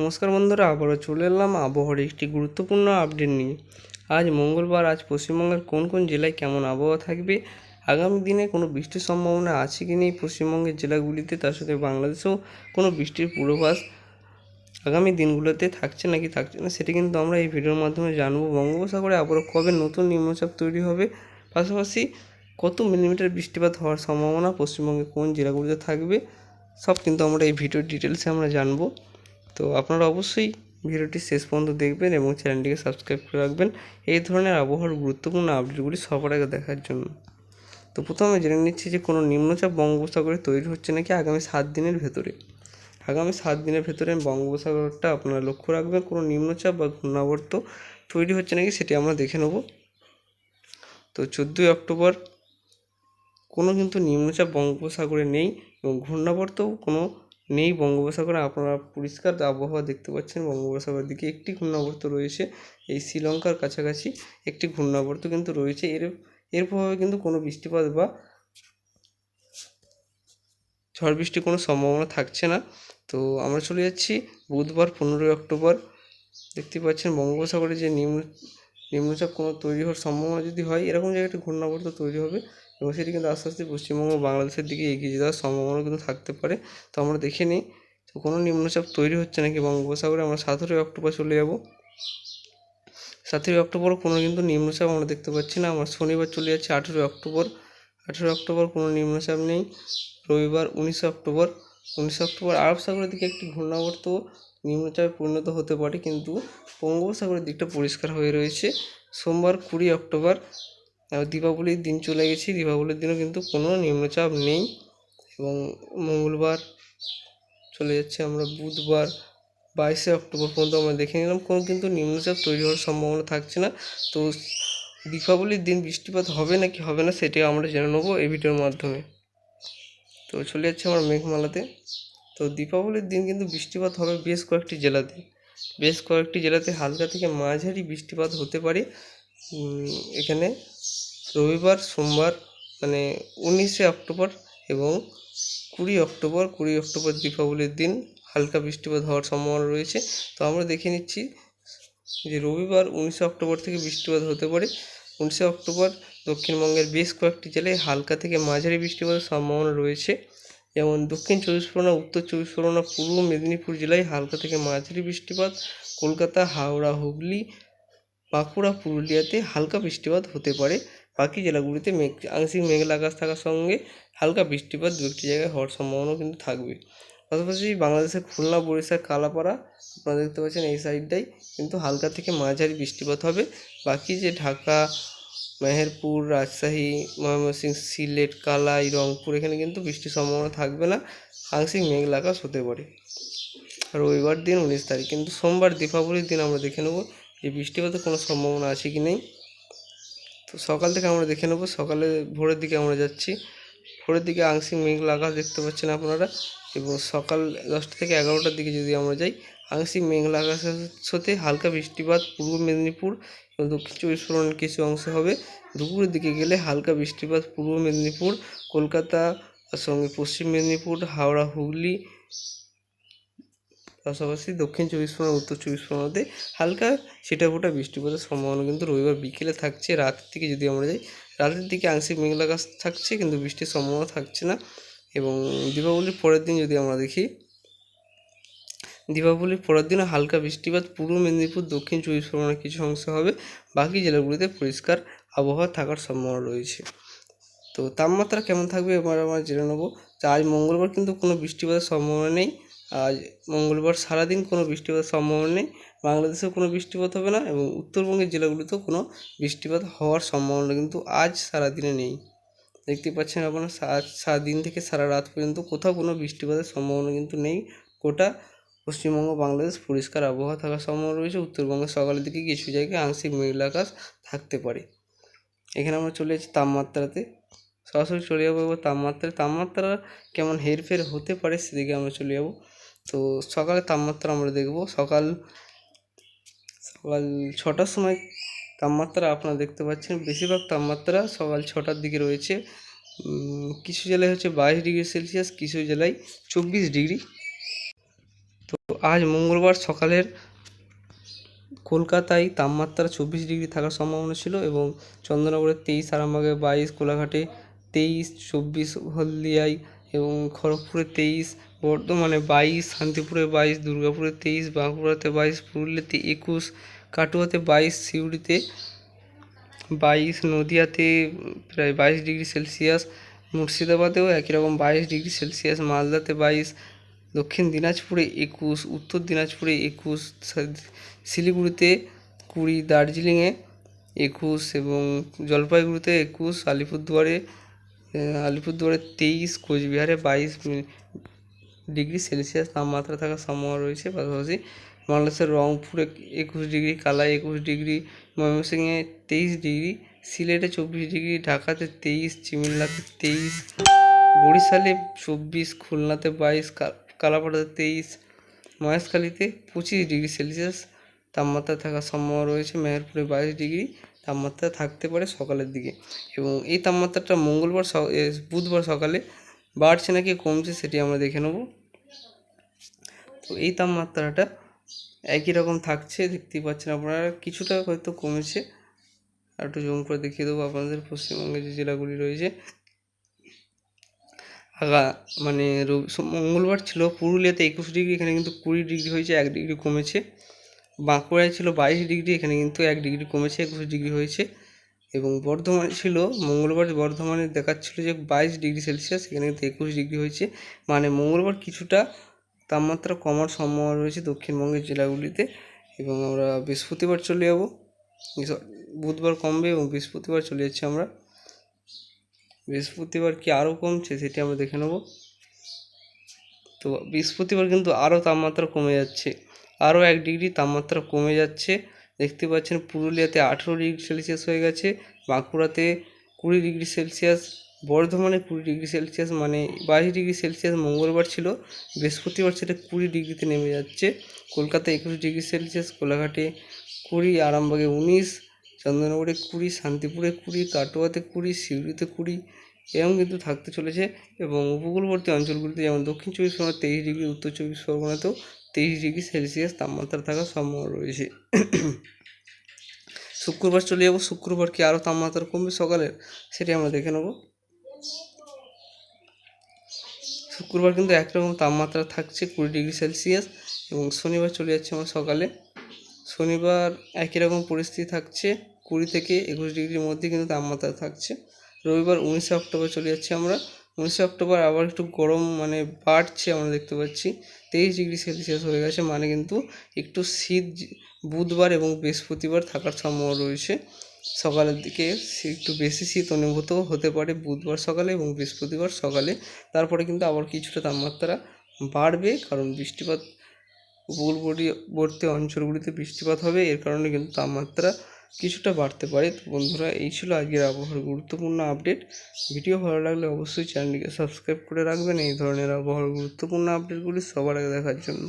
নমস্কার বন্ধুরা, আবারও চলে এলাম আবহাওয়ার একটি গুরুত্বপূর্ণ আপডেট নিয়ে। আজ মঙ্গলবার, আজ পশ্চিমবঙ্গের কোন কোন জেলায় কেমন আবহাওয়া থাকবে, আগামী দিনে কোনো বৃষ্টির সম্ভাবনা আছে কি নেই পশ্চিমবঙ্গের জেলাগুলিতে, তার সাথে বাংলাদেশেও কোনো বৃষ্টির পূর্বাভাস আগামী দিনগুলোতে থাকছে নাকি থাকছে না, সেটি কিন্তু আমরা এই ভিডিওর মাধ্যমে জানব। বঙ্গোপসাগরে আবারও কবে নতুন নিম্নচাপ তৈরি হবে, পাশাপাশি কত মিলিমিটার বৃষ্টিপাত হওয়ার সম্ভাবনা পশ্চিমবঙ্গে কোন জেলাগুলিতে থাকবে, সব কিন্তু আমরা এই ভিডিওর ডিটেলসে আমরা জানব। তো আপনারা অবশ্যই ভিডিওটি শেষ পর্যন্ত দেখবেন এবং চ্যানেলটিকে সাবস্ক্রাইব করে রাখবেন এই ধরনের আবহাওয়ার গুরুত্বপূর্ণ আপডেটগুলি সবার আগে দেখার জন্য। তো প্রথমে জেনে নিচ্ছি যে কোনো নিম্নচাপ বঙ্গোপসাগরে তৈরি হচ্ছে নাকি আগামী সাত দিনের ভেতরে? আগামী সাত দিনের ভেতরে বঙ্গোপসাগরটা আপনারা লক্ষ্য রাখবেন, কোনো নিম্নচাপ বা ঘূর্ণাবর্ত তৈরি হচ্ছে নাকি সেটি আমরা দেখে নেব। তো চোদ্দোই অক্টোবর, কোনো কিন্তু নিম্নচাপ বঙ্গোপসাগরে নেই এবং ঘূর্ণাবর্তও কোনো নেই। বঙ্গোপসাগরে আপনারা পরিষ্কার আবহাওয়া দেখতে পাচ্ছেন। বঙ্গোপসাগরের দিকে একটি ঘূর্ণাবর্ত রয়েছে। এই শ্রীলঙ্কার কাছাকাছি একটি ঘূর্ণাবর্ত কিন্তু রয়েছে। এর এর প্রভাবে কিন্তু কোনো বৃষ্টিপাত বা ঝড় বৃষ্টির কোনো সম্ভাবনা থাকছে না। তো আমরা চলে যাচ্ছি বুধবার পনেরোই অক্টোবর। দেখতে পাচ্ছেন বঙ্গোপসাগরে যে নিম্ন, নিম্নচাপ কোনো তৈরি হওয়ার সম্ভাবনা যদি হয়, এরকম জায়গায় একটা ঘূর্ণাবর্ত তৈরি হবে। এবং সেটি কিন্তু আস্তে আস্তে পশ্চিমবঙ্গ বাংলাদেশের দিকে এগিয়ে যাওয়ার সম্ভাবনা কিন্তু থাকতে পারে। তো আমরা দেখে নিই, তো কোনো নিম্নচাপ তৈরি হচ্ছে নাকি বঙ্গোপসাগরে? আমরা সতেরোই অক্টোবর চলে যাব। সতেরোই অক্টোবর কোনো কিন্তু নিম্নচাপ আমরা দেখতে পাচ্ছি না। আমরা শনিবার চলে যাচ্ছি, আঠেরোই অক্টোবর। আঠেরোই অক্টোবর কোনো নিম্নচাপ নেই। রবিবার উনিশে অক্টোবর। উনিশে অক্টোবর আরব সাগরের দিকে একটি ঘূর্ণাবর্ত নিম্নচাপে পরিণত হতে পারে, কিন্তু বঙ্গোপসাগরের দিকটা পরিষ্কার হয়ে রয়েছে। সোমবার কুড়ি অক্টোবর দীপাবলির দিন চলে গেছি। দীপাবলির দিনও কিন্তু কোনো নিম্নচাপ নেই এবং মঙ্গলবার চলে যাচ্ছে আমরা বুধবার। বাইশে অক্টোবর পর্যন্ত আমরা দেখে নিলাম, কোনো কিন্তু নিম্নচাপ তৈরি হওয়ার সম্ভাবনা থাকছে না। তো দীপাবলির দিন বৃষ্টিপাত হবে নাকি হবে না সেটি আমরা জেনে নেব এই ভিডিওর মাধ্যমে। তো চলে যাচ্ছে আমার মেঘমালাতে। তো দীপাবলির দিন কিন্তু বৃষ্টিপাত হবে বেশ কয়েকটি জেলাতে। বেশ কয়েকটি জেলাতে হালকা থেকে মাঝারি বৃষ্টিপাত হতে পারে। এখানে রবিবার, সোমবার মানে উনিশে অক্টোবর এবং কুড়ি অক্টোবর কুড়ি অক্টোবর দীপাবলির দিন হালকা বৃষ্টিপাত হওয়ার সম্ভাবনা রয়েছে। তো আমরা দেখে নিচ্ছি যে রবিবার উনিশে অক্টোবর থেকে বৃষ্টিপাত হতে পারে। উনিশে অক্টোবর দক্ষিণবঙ্গের বেশ কয়েকটি জেলায় হালকা থেকে মাঝারি বৃষ্টিপাতের সম্ভাবনা রয়েছে। যেমন দক্ষিণ চব্বিশ পরগনা, উত্তর চব্বিশ পরগনা, পূর্ব মেদিনীপুর জেলায় হালকা থেকে মাঝারি বৃষ্টিপাত। কলকাতা, হাওড়া, হুগলি বাঁকুড়া, পুরুলিয়াতে হালকা বৃষ্টিপাত হতে পারে। বাকি জেলাগুলিতে মেঘ, আংশিক মেঘলা আকাশ থাকার সঙ্গে হালকা বৃষ্টিপাত দু একটি জায়গায় হওয়ার সম্ভাবনাও কিন্তু থাকবে। পাশাপাশি বাংলাদেশের খুলনা, বরিশাল, কালাপাড়া, আপনারা দেখতে পাচ্ছেন এই সাইডটাই কিন্তু হালকা থেকে মাঝারি বৃষ্টিপাত হবে। বাকি যে ঢাকা, মেহেরপুর, রাজশাহী, ময়মনসিংহ, সিলেট, কালাই, রংপুর, এখানে কিন্তু বৃষ্টির সম্ভাবনা থাকবে না, আংশিক মেঘলা আকাশ হতে পারে। রবিবার দিন উনিশ তারিখ, কিন্তু সোমবার, দীপাবলির দিন আমরা দেখে নেব যে বৃষ্টিপাতের কোনো সম্ভাবনা আছে কি নেই। তো সকাল থেকে আমরা দেখে নেব। সকালে ভোরের দিকে আমরা যাচ্ছি। ভোরের দিকে আংশিক মেঘলা আকাশ দেখতে পাচ্ছেন আপনারা এবং সকাল দশটা থেকে এগারোটার দিকে যদি আমরা যাই, আংশিক মেঘলা আকাশের সাথে হালকা বৃষ্টিপাত পূর্ব মেদিনীপুর এবং দক্ষিণ চব্বিশ পরগনার কিছু অংশে হবে। দুপুরের দিকে গেলে হালকা বৃষ্টিপাত পূর্ব মেদিনীপুর, কলকাতা সঙ্গে পশ্চিম মেদিনীপুর, হাওড়া, হুগলি পাশাপাশি দক্ষিণ চব্বিশ পরগনা, উত্তর চব্বিশ পরগনাতে হালকা ছিটা ফোটা বৃষ্টিপাতের সম্ভাবনা কিন্তু রবিবার বিকেলে থাকছে। রাতের দিকে যদি আমরা যাই, রাতের দিকে আংশিক মেঘলা আকাশ থাকছে কিন্তু বৃষ্টির সম্ভাবনা থাকছে না এবং দীপাবলির পরের দিন যদি আমরা দেখি, দীপাবলির পরের দিনও হালকা বৃষ্টিপাত পূর্ব মেদিনীপুর, দক্ষিণ চব্বিশ পরগনার কিছু অংশ হবে। বাকি জেলাগুলিতে পরিষ্কার আবহাওয়া থাকার সম্ভাবনা রয়েছে। তো তাপমাত্রা কেমন থাকবে এবার আমরা জেনে নেব। আজ মঙ্গলবার কিন্তু কোনো বৃষ্টিপাতের সম্ভাবনা নেই। আজ মঙ্গলবার সারাদিন কোনো বৃষ্টিপাতের সম্ভাবনা নেই। বাংলাদেশেও কোনো বৃষ্টিপাত হবে না এবং উত্তরবঙ্গের জেলাগুলিতেও কোনো বৃষ্টিপাত হওয়ার সম্ভাবনা কিন্তু আজ সারাদিনে নেই। দেখতে পাচ্ছেন আপনারা সারা দিন থেকে সারা রাত পর্যন্ত কোথাও কোনো বৃষ্টিপাতের সম্ভাবনা কিন্তু নেই। গোটা পশ্চিমবঙ্গ, বাংলাদেশ পরিষ্কার আবহাওয়া থাকার সম্ভাবনা রয়েছে। উত্তরবঙ্গের সকালের দিকে কিছু জায়গায় আংশিক মেঘলা আকাশ থাকতে পারে। এখানে আমরা চলে যাচ্ছি তাপমাত্রাতে। সরাসরি চলে যাব এবার তাপমাত্রা তাপমাত্রা কেমন হেরফের হতে পারে সেদিকে আমরা চলে যাব। তো সকালে তাপমাত্রা আমরা দেখব। সকাল সকাল ছটার সময় তাপমাত্রা আপনারা দেখতে পাচ্ছেন। বেশিরভাগ তাপমাত্রা সকাল ছটার দিকে রয়েছে। কিছু জেলায় হচ্ছে বাইশ ডিগ্রি সেলসিয়াস, কিছু জেলায় চব্বিশ ডিগ্রি। তো আজ মঙ্গলবার সকালের কলকাতায় তাপমাত্রা চব্বিশ ডিগ্রি থাকার সম্ভাবনা ছিল এবং চন্দ্রনগরে তেইশ, আরামবাগে বাইশ, কোলাঘাটে তেইশ, চব্বিশ, হলদিয়ায় এবং খড়গপুরে তেইশ বর্ধমানে বাইশ, শান্তিপুরে বাইশ, দুর্গাপুরে তেইশ, বাঁকুড়াতে বাইশ, পুরুলিয়াতে একুশ, কাটোয়াতে বাইশ, সিউড়িতে বাইশ, নদিয়াতে প্রায় বাইশ ডিগ্রি সেলসিয়াস, মুর্শিদাবাদেও একই রকম বাইশ ডিগ্রি সেলসিয়াস, মালদাতে বাইশ, দক্ষিণ দিনাজপুরে একুশ, উত্তর দিনাজপুরে একুশ শিলিগুড়িতে কুড়ি, দার্জিলিংয়ে একুশ এবং জলপাইগুড়িতে একুশ, আলিপুরদুয়ারে আলিপুরদুয়ারে তেইশ, কোচবিহারে বাইশ ডিগ্রি সেলসিয়াস তাপমাত্রা থাকার সম্ভাবনা রয়েছে। পাশাপাশি বাংলাদেশের রংপুরে একুশ ডিগ্রি কালাই একুশ ডিগ্রি, ময়মনসিংহে তেইশ ডিগ্রি, সিলেটে চব্বিশ ডিগ্রি, ঢাকাতে তেইশ, চিমিল্লাতে তেইশ, বরিশালে চব্বিশ, খুলনাতে বাইশ কালাপাড়াতে তেইশ, মহেশখালীতে পঁচিশ ডিগ্রি সেলসিয়াস তাপমাত্রা থাকার সম্ভাবনা রয়েছে। মেহেরপুরে বাইশ ডিগ্রি তাপমাত্রা থাকতে পারে সকালের দিকে। এবং এই তাপমাত্রাটা মঙ্গলবার বুধবার সকালে বাড়ছে নাকি, কমছে সেটি আমরা দেখে নেব। তো এই তাপমাত্রাটা একই রকম থাকছে, দেখতেই পাচ্ছেন আপনারা। কিছুটা হয়তো কমেছে। আর একটু জুম করে দেখিয়ে দেবো আপনাদের। পশ্চিমবঙ্গের যে জেলাগুলি রয়েছে, আগা মানে মঙ্গলবার ছিল, পুরুলিয়াতে একুশ ডিগ্রি, এখানে কিন্তু কুড়ি ডিগ্রি হয়েছে, এক ডিগ্রি কমেছে। বাঁকুড়ায় ছিল বাইশ ডিগ্রি, এখানে কিন্তু এক ডিগ্রি কমেছে, একুশ ডিগ্রি হয়েছে। এবং বর্ধমানে, ছিল মঙ্গলবার বর্ধমানে দেখাচ্ছিল যে বাইশ ডিগ্রি সেলসিয়াস, এখানে কিন্তু একুশ ডিগ্রি হয়েছে। মানে মঙ্গলবার কিছুটা তাপমাত্রা কমার সম্ভাবনা রয়েছে দক্ষিণবঙ্গের জেলাগুলিতে এবং আমরা বৃহস্পতিবার চলে যাব। বুধবার কমবে এবং বৃহস্পতিবার চলে যাচ্ছি আমরা। বৃহস্পতিবার কি আরও কমছে সেটি আমরা দেখে নেব। তো বৃহস্পতিবার কিন্তু আরও তাপমাত্রা কমে যাচ্ছে। আরও এক ডিগ্রি তাপমাত্রা কমে যাচ্ছে। দেখতে পাচ্ছেন পুরুলিয়াতে আঠেরো ডিগ্রি সেলসিয়াস হয়ে গেছে, বাঁকুড়াতে কুড়ি ডিগ্রি সেলসিয়াস, বর্ধমানে কুড়ি ডিগ্রি সেলসিয়াস মানে বাইশ ডিগ্রি সেলসিয়াস মঙ্গলবার ছিল, বৃহস্পতিবার সেটা কুড়ি ডিগ্রিতে নেমে যাচ্ছে, কলকাতায় একুশ ডিগ্রি সেলসিয়াস, কোলাঘাটে কুড়ি, আরামবাগে উনিশ চন্দ্রনগরে কুড়ি, শান্তিপুরে কুড়ি, কাটোয়াতে কুড়ি, সিউড়িতে কুড়ি, এরকম কিন্তু থাকতে চলেছে এবং উপকূলবর্তী অঞ্চলগুলিতে যেমন দক্ষিণ চব্বিশ পরগনা, তেইশ ডিগ্রি, উত্তর চব্বিশ পরগনাতেও তেইশ ডিগ্রি সেলসিয়াস তাপমাত্রা থাকার সম্ভাবনা রয়েছে। শুক্রবার চলে যাব। শুক্রবার কি আরও তাপমাত্রা কমবে সকালের? সেটি আমরা দেখে নেব। শুক্রবার কিন্তু একরকম তাপমাত্রা থাকছে কুড়ি ডিগ্রি সেলসিয়াস এবং শনিবার চলে যাচ্ছে আমার সকালে। শনিবার একই রকম পরিস্থিতি থাকছে, কুড়ি থেকে একুশ ডিগ্রির মধ্যে কিন্তু তাপমাত্রা থাকছে। রবিবার উনিশে অক্টোবর চলে যাচ্ছি আমরা। উনিশে অক্টোবর আবার একটু গরম মানে বাড়ছে আমরা দেখতে পাচ্ছি। তেইশ ডিগ্রি সেলসিয়াস হয়ে গেছে মানে কিন্তু একটু শীত বুধবার এবং বৃহস্পতিবার থাকার সম্ভাবনা রয়েছে। সকালের দিকে একটু বেশি শীত অনুভূত হতে পারে বুধবার সকালে এবং বৃহস্পতিবার সকালে। তারপরে কিন্তু আবার কিছুটা তাপমাত্রা বাড়বে কারণ বৃষ্টিপাত, উপকূলবর্তী অঞ্চলগুলিতে বৃষ্টিপাত হবে। এর কারণে কিন্তু তাপমাত্রা কিছুটা বাড়তে পারে। তো বন্ধুরা, এই ছিল আজকের আবহাওয়ার গুরুত্বপূর্ণ আপডেট। ভিডিও ভালো লাগলে অবশ্যই চ্যানেলটিকে সাবস্ক্রাইব করে রাখবেন। এই ধরনের আবহাওয়ার গুরুত্বপূর্ণ আপডেটগুলি সবার আগে দেখার জন্য।